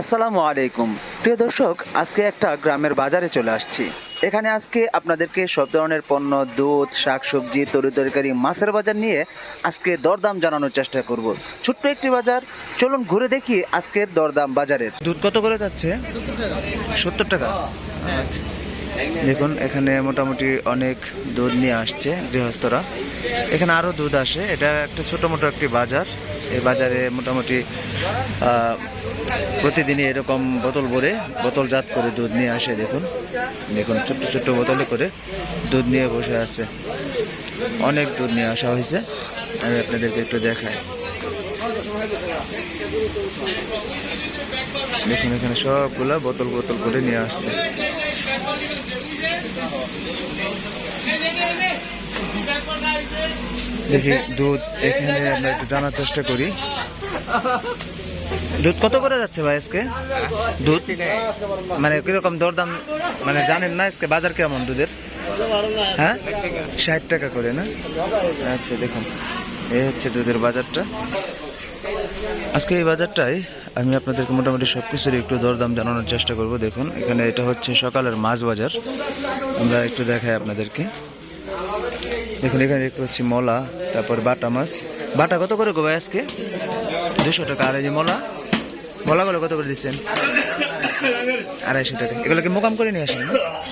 আসসালামু আলাইকুম। প্রিয় দর্শক আজকে একটা গ্রামের বাজারে চলে আসছি। এখানে আজকে আপনাদেরকে সব ধরনের পণ্য দুধ শাকসবজি তরি তরকারি মাছের বাজার নিয়ে আজকে দরদাম জানানোর চেষ্টা করব। ছোট্ট একটি বাজার চলুন ঘুরে দেখি আজকের দরদাম বাজারের। দুধ কত করে যাচ্ছে? সত্তর টাকা। আচ্ছা। দেখুন, এখানে মোটামুটি অনেক দুধ নিয়ে আসছে গৃহস্থরা। এখানে আরও দুধ আসে। এটা একটা ছোটো মোটো একটি বাজার। এই বাজারে মোটামুটি প্রতিদিনই এরকম বোতল ভরে বোতলজাত করে দুধ নিয়ে আসে, দেখুন। দেখুন, ছোট্ট ছোট্ট বোতলে করে দুধ নিয়ে বসে আছে। অনেক দুধ নিয়ে আসা হয়েছে। আমি আপনাদেরকে একটু দেখাই। দেখুন, এখানে সবগুলা বোতল বোতল করে নিয়ে আসছে। দেখি দুধ এখানে আমরা একটু জানার চেষ্টা করি। দুধ কত করে যাচ্ছে ভাই আজকে? দুধ? মানে কীরকম দরদাম মানে জানেন না আজকে বাজার কেমন দুধের? হ্যাঁ? ষাট টাকা করে না? আচ্ছা দেখুন। এই হচ্ছে দুধের বাজারটা। আজকে এই বাজারটাই আমি আপনাদেরকে মোটামুটি সব কিছুর একটু দরদাম জানানোর চেষ্টা করব। দেখুন, এখানে এটা হচ্ছে সকালের মাছ বাজার। আমরা একটু দেখাই আপনাদেরকে। দেখুন, এখানে দেখতে পাচ্ছি মলা, তারপর বাটা মাছ। বাটা কত করে গো ভাই আজকে? দুশো টাকা। আর এই যে মলা? মলাগুলো কত করে দিচ্ছেন? আড়াইশো টাকা। এগুলো কি মোকাম করে নিয়ে আসেন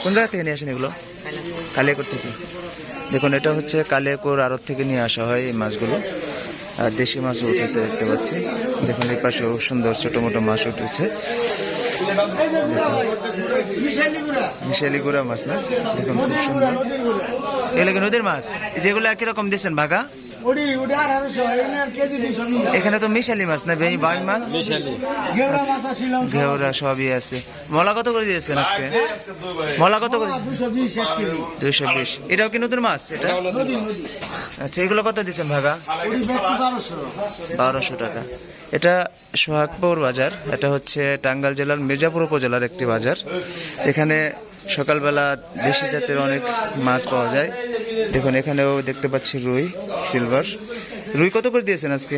কোন জায়গা থেকে নিয়ে আসেন এগুলো? কালিয়াকোর থেকে। দেখুন, এটা হচ্ছে কালিয়াকোর আড়ত থেকে নিয়ে আসা হয় এই মাছগুলো। আর দেশি মাছও উঠেছে দেখতে পাচ্ছি। দেখুন, এই পাশেও সুন্দর ছোট মোটো মাছ উঠেছে। মাছ না? দেখুন, খুব সুন্দর। এগুলো নদীর মাছ যেগুলো একই রকম দিচ্ছেন ভাগা? এখানে তো মিশালি মাছ না বেই বাই মাছ? ঘেউরা সবই আছে। মলা কত করে দিয়েছেন আজকে? মলা কত করে? দুইশো বিশ এটাও কি নতুন মাছ এটা? আচ্ছা এগুলো কত দিয়েছেন ভাগা? বারোশো। টাকা। এটা সোহাগপুর বাজার। এটা হচ্ছে টাঙ্গাল জেলার মির্জাপুর উপজেলার একটি বাজার। এখানে সকালবেলা দেশি জাতের অনেক মাছ পাওয়া যায়। দেখুন এখানেও দেখতে পাচ্ছি রুই সিলভার। রুই কত করে দিয়েছেন আজকে?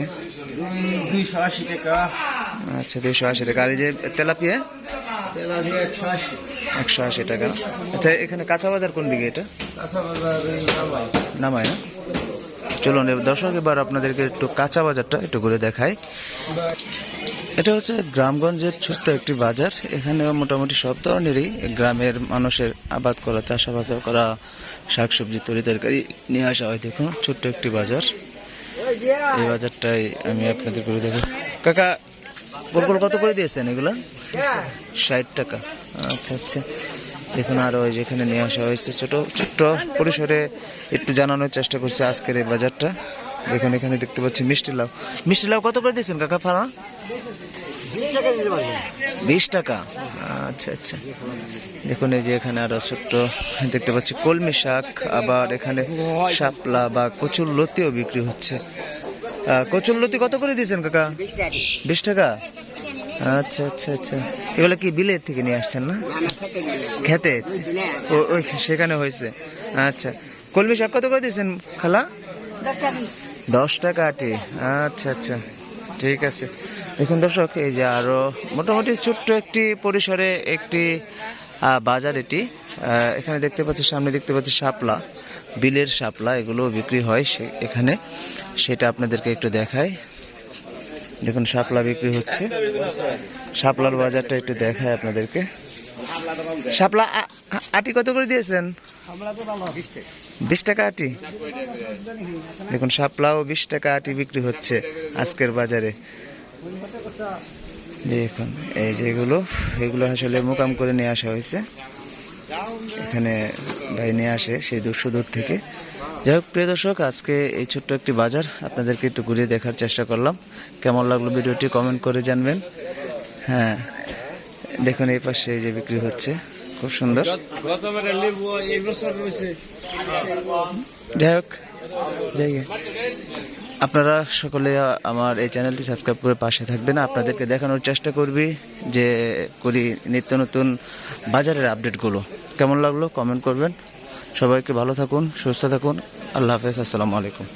আচ্ছা দুইশো আশি টাকা। আর এই যে তেলাপিয়া? একশো আশি। টাকা। আচ্ছা এখানে কাঁচা বাজার কোন দিকে এটা? নামায় না? চলুন দর্শক এবার আপনাদেরকে একটু কাঁচা বাজারটা একটু ঘুরে দেখাই। এটা হচ্ছে গ্রামগঞ্জের ছোট্ট একটি বাজার। এখানে মোটামুটি সব ধরনেরই গ্রামের মানুষের আবাদ করা, চাষাবাদ করা, শাকসবজি, তরি তরকারি নিয়ে আসা হয়। দেখুন, ছোট্ট একটি বাজার। এই বাজারটাই আমি আপনাদের ঘুরে দেখো কাকা গোলগোল কত করে দিয়েছেন এগুলো? ষাট টাকা। আচ্ছা আচ্ছা। দেখুন, আরও ওই যেখানে নিয়ে আসা হয়েছে ছোট, ছোট্ট পরিসরে একটু জানানোর চেষ্টা করছি আজকের এই বাজারটা। দেখুন এখানে দেখতে পাচ্ছি মিষ্টি লাউ। মিষ্টি লাউ কত করে দিয়েছেন কাকা ফালা? বিশ টাকা। আচ্ছা আচ্ছা। দেখুন, এই যে এখানে আরও ছোট্ট দেখতে পাচ্ছি কলমি শাক, আবার এখানে শাপলা বা কচুর লতিও বিক্রি হচ্ছে। কচুর লতি কত করে দিয়েছেন কাকা? বিশ টাকা? আচ্ছা আচ্ছা আচ্ছা। এগুলো কি বিলের থেকে নিয়ে আসছেন না? খেতে। ওই সেখানে হয়েছে। আচ্ছা। কলমি শাক কত করে দিয়েছেন খালা? দশ টাকা আটি। আচ্ছা আচ্ছা। ঠিক আছে। দেখুন দর্শক, এই যে আরও মোটামুটি ছোট্ট একটি পরিসরে একটি বাজার এটি। এখানে দেখতে পাচ্ছি, সামনে দেখতে পাচ্ছি শাপলা, বিলের শাপলা, এগুলো বিক্রি হয় সে- এখানে। সেটা আপনাদেরকে একটু দেখাই। দেখুন, শাপলা বিক্রি হচ্ছে। শাপলার বাজারটা একটু দেখায় আপনাদেরকে। শাপলা আটি কত করে দিয়েছেন? বিশ টাকা আটি? দেখুন, শাপলাও বিশ টাকা আটি বিক্রি হচ্ছে আজকের বাজারে। দেখুন, এই যেগুলো এগুলো আসলে মোকাম করে নিয়ে আসা হয়েছে। এখানে ভাই নিয়ে আসে সেই দূর থেকে। যাই হোক, প্রিয় দর্শক, আজকে এই ছোট্ট একটি বাজার আপনাদেরকে একটু ঘুরিয়ে দেখার চেষ্টা করলাম। কেমন লাগল ভিডিওটি কমেন্ট করে জানবেন। হ্যাঁ দেখুন এই পাশে যে বিক্রি হচ্ছে। খুব সুন্দর। যাই হোক আপনারা সকলে আমার এই চ্যানেলটি সাবস্ক্রাইব করে পাশে থাকবেন। আপনাদেরকে দেখানোর চেষ্টা করবি যে করি নিত্য নতুন বাজারের আপডেটগুলো। কেমন লাগল? কমেন্ট করবেন। সবাইকে ভালো থাকুন, সুস্থ থাকুন। আল্লাহ হাফেজ, আসসালামু আলাইকুম।